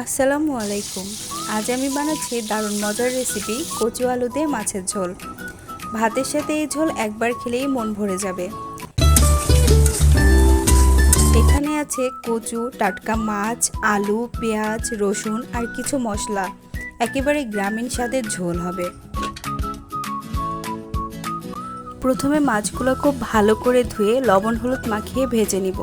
আসসালামু আলাইকুম আজ আমি বানাচ্ছি দারুণ মজার রেসিপি কচু আলু দিয়ে মাছের ঝোল। ভাতের সাথে এই ঝোল একবার খেলেই মন ভরে যাবে। এখানে আছে কচু, টাটকা মাছ, আলু, পেঁয়াজ, রসুন আর কিছু মশলা। একেবারে গ্রামীণ স্বাদের ঝোল হবে। প্রথমে মাছগুলো খুব ভালো করে ধুয়ে লবণ হলুদ মাখিয়ে ভেজে নিব।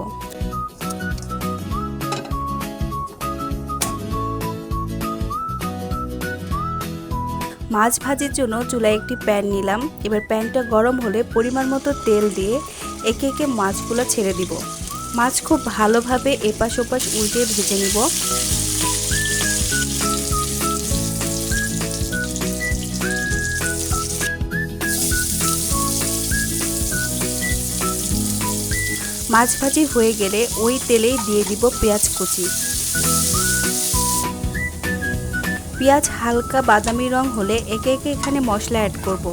মাছ ভাজির জন্য চুলায় একটি প্যান নিলাম। এবার প্যানটা গরম হলে পরিমাণ মতো তেল দিয়ে একে একে মাছগুলো ছেড়ে দিব। মাছ খুব ভালোভাবে এপাশ ওপাশ উল্টে ভেজে নিব। মাছ ভাজি হয়ে গেলে ওই তেলেই দিয়ে দিব পেঁয়াজ কুচি। পেঁয়াজ হালকা বাদামি রং হলে একে একে এখানে মশলা অ্যাড করব।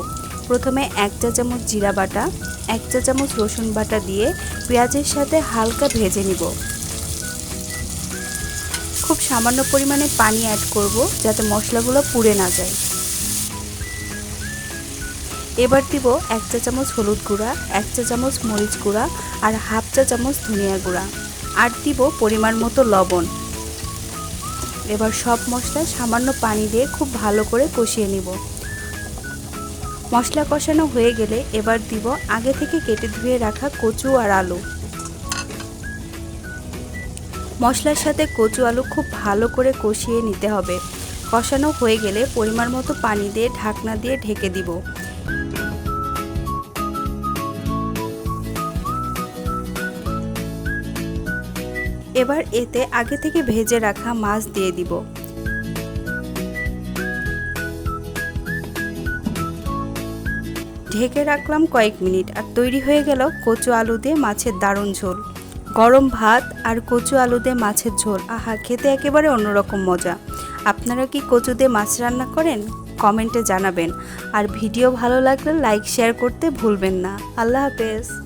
প্রথমে এক চা চামচ জিরা বাটা, এক চা চামচ রসুন বাটা দিয়ে পেঁয়াজের সাথে হালকা ভেজে নিব। খুব সামান্য পরিমাণে পানি অ্যাড করব যাতে মশলাগুলো পুড়ে না যায়। এবার দিব এক চা চামচ হলুদ গুঁড়া, এক চা চামচ মরিচ গুঁড়া আর হাফ চা চামচ ধনিয়া গুঁড়া। আর দিব পরিমাণ মতো লবণ। এবার সব মশলা সামান্য পানি দিয়ে খুব ভালো করে কষিয়ে নিব। মশলা কষানো হয়ে গেলে এবার দিব আগে থেকে কেটে ধুয়ে রাখা কচু আর আলু। মশলার সাথে কচু আলু খুব ভালো করে কষিয়ে নিতে হবে। কষানো হয়ে গেলে পরিমাণ মতো পানি দিয়ে ঢাকনা দিয়ে ঢেকে দিব। এবার এতে আগে থেকে ভেজে রাখা মাছ দিয়ে দিব। ঢেকে রাখলাম কয়েক মিনিট আর তৈরি হয়ে গেল কচু আলু দিয়ে মাছের দারুণ ঝোল। গরম ভাত আর কচু আলু দিয়ে মাছের ঝোল। আহা, খেতে একেবারে অন্যরকম মজা। আপনারা কি কচু দিয়ে মাছ রান্না করেন? কমেন্টে জানাবেন। আর ভিডিও ভালো লাগলে লাইক, শেয়ার করতে ভুলবেন না। আল্লাহ হাফেজ।